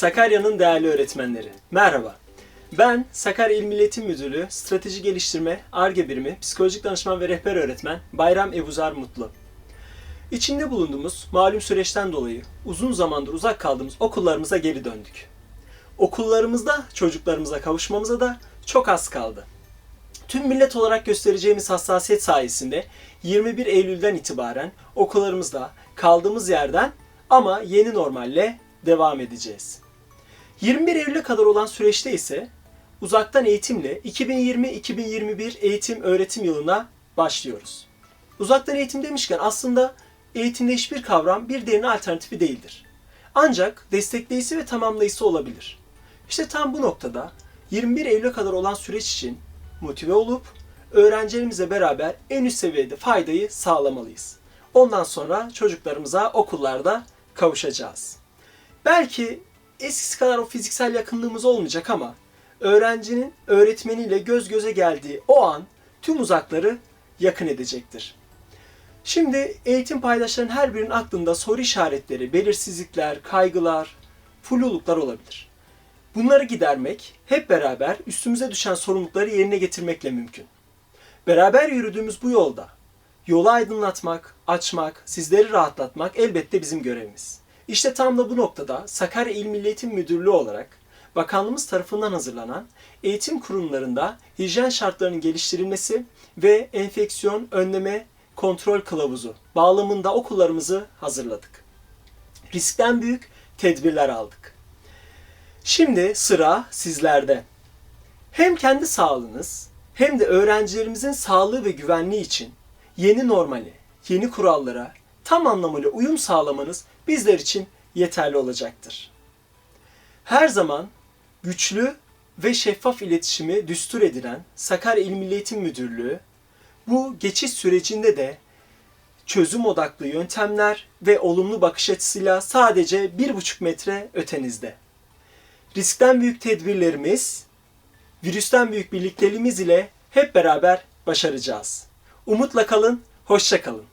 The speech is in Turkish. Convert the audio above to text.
Sakarya'nın değerli öğretmenleri. Merhaba. Ben Sakarya İl Milli Eğitim Müdürlüğü Strateji Geliştirme, ARGE Birimi, Psikolojik Danışman ve Rehber Öğretmen Bayram Ebuzar Mutlu. İçinde bulunduğumuz malum süreçten dolayı uzun zamandır uzak kaldığımız okullarımıza geri döndük. Okullarımızda çocuklarımıza kavuşmamıza da çok az kaldı. Tüm millet olarak göstereceğimiz hassasiyet sayesinde 21 Eylül'den itibaren okullarımızda kaldığımız yerden ama yeni normalle devam edeceğiz. 21 Eylül'e kadar olan süreçte ise uzaktan eğitimle 2020-2021 eğitim öğretim yılına başlıyoruz. Uzaktan eğitim demişken aslında eğitimde hiçbir kavram bir diğerinin alternatifi değildir. Ancak destekleyicisi ve tamamlayıcısı olabilir. İşte tam bu noktada 21 Eylül'e kadar olan süreç için motive olup öğrencilerimizle beraber en üst seviyede faydayı sağlamalıyız. Ondan sonra çocuklarımıza okullarda kavuşacağız. Belki eskisi kadar o fiziksel yakınlığımız olmayacak ama öğrencinin öğretmeniyle göz göze geldiği o an tüm uzakları yakın edecektir. Şimdi eğitim paydaşlarının her birinin aklında soru işaretleri, belirsizlikler, kaygılar, fluluklar olabilir. Bunları gidermek hep beraber üstümüze düşen sorumlulukları yerine getirmekle mümkün. Beraber yürüdüğümüz bu yolda yolu aydınlatmak, açmak, sizleri rahatlatmak elbette bizim görevimiz. İşte tam da bu noktada Sakarya İl Milli Eğitim Müdürlüğü olarak bakanlığımız tarafından hazırlanan eğitim kurumlarında hijyen şartlarının geliştirilmesi ve enfeksiyon önleme kontrol kılavuzu bağlamında okullarımızı hazırladık. Riskten büyük tedbirler aldık. Şimdi sıra sizlerde. Hem kendi sağlığınız hem de öğrencilerimizin sağlığı ve güvenliği için yeni normali, yeni kurallara tam anlamıyla uyum sağlamanız bizler için yeterli olacaktır. Her zaman güçlü ve şeffaf iletişimi düstur edilen Sakarya İl Milli Eğitim Müdürlüğü bu geçiş sürecinde de çözüm odaklı yöntemler ve olumlu bakış açısıyla sadece bir buçuk metre ötenizde. Riskten büyük tedbirlerimiz, virüsten büyük birlikteliğimiz ile hep beraber başaracağız. Umutla kalın, hoşça kalın.